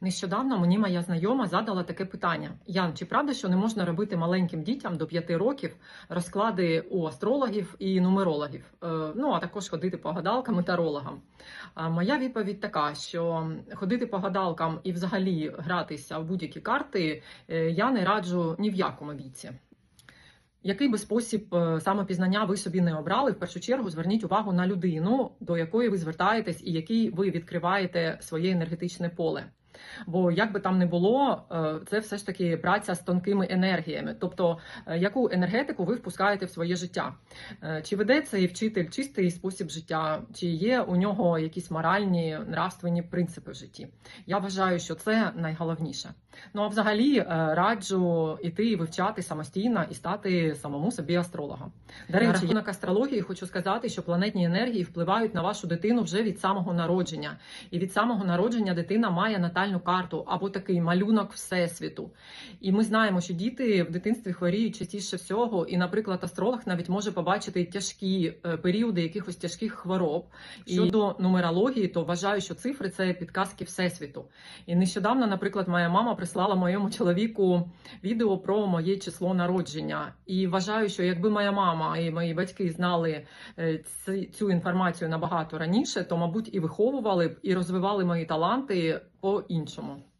Нещодавно мені моя знайома задала таке питання: Ян, чи правда, що не можна робити маленьким дітям до 5 років розклади у астрологів і нумерологів? Е, ну а також ходити по гадалкам і тарологам? Моя відповідь така: що ходити по гадалкам і взагалі гратися в будь-які карти е, я не раджу ні в якому віці. Який би спосіб е, самопізнання ви собі не обрали, в першу чергу зверніть увагу на людину, до якої ви звертаєтесь, і якій ви відкриваєте своє енергетичне поле. Бо як би там не було, е, це все ж таки праця з тонкими енергіями. Тобто, е, яку енергетику ви впускаєте в своє життя? Е, Чи веде цей вчитель чистий спосіб життя, чи є у нього якісь моральні нравственні принципи в житті? Я вважаю, що це найголовніше. Ну а взагалі раджу іти і вивчати самостійно і стати самому собі астрологом. До речі, рахунок астрології хочу сказати, що планетні енергії впливають на вашу дитину вже від самого народження. І від самого народження дитина має натальну карту або такий малюнок всесвіту. І ми знаємо, що діти в дитинстві хворіють частіше всього. І, наприклад, астролог навіть може побачити тяжкі е, періоди якихось тяжких хвороб. І щодо нумерології, то вважаю, що цифри це підказки всесвіту. І нещодавно, наприклад, моя мама прислала моєму чоловіку відео про моє число народження. І вважаю, що якби моя мама і мої батьки знали е, цю інформацію набагато раніше, то, мабуть, і виховували б, і розвивали мої таланти o inčemo.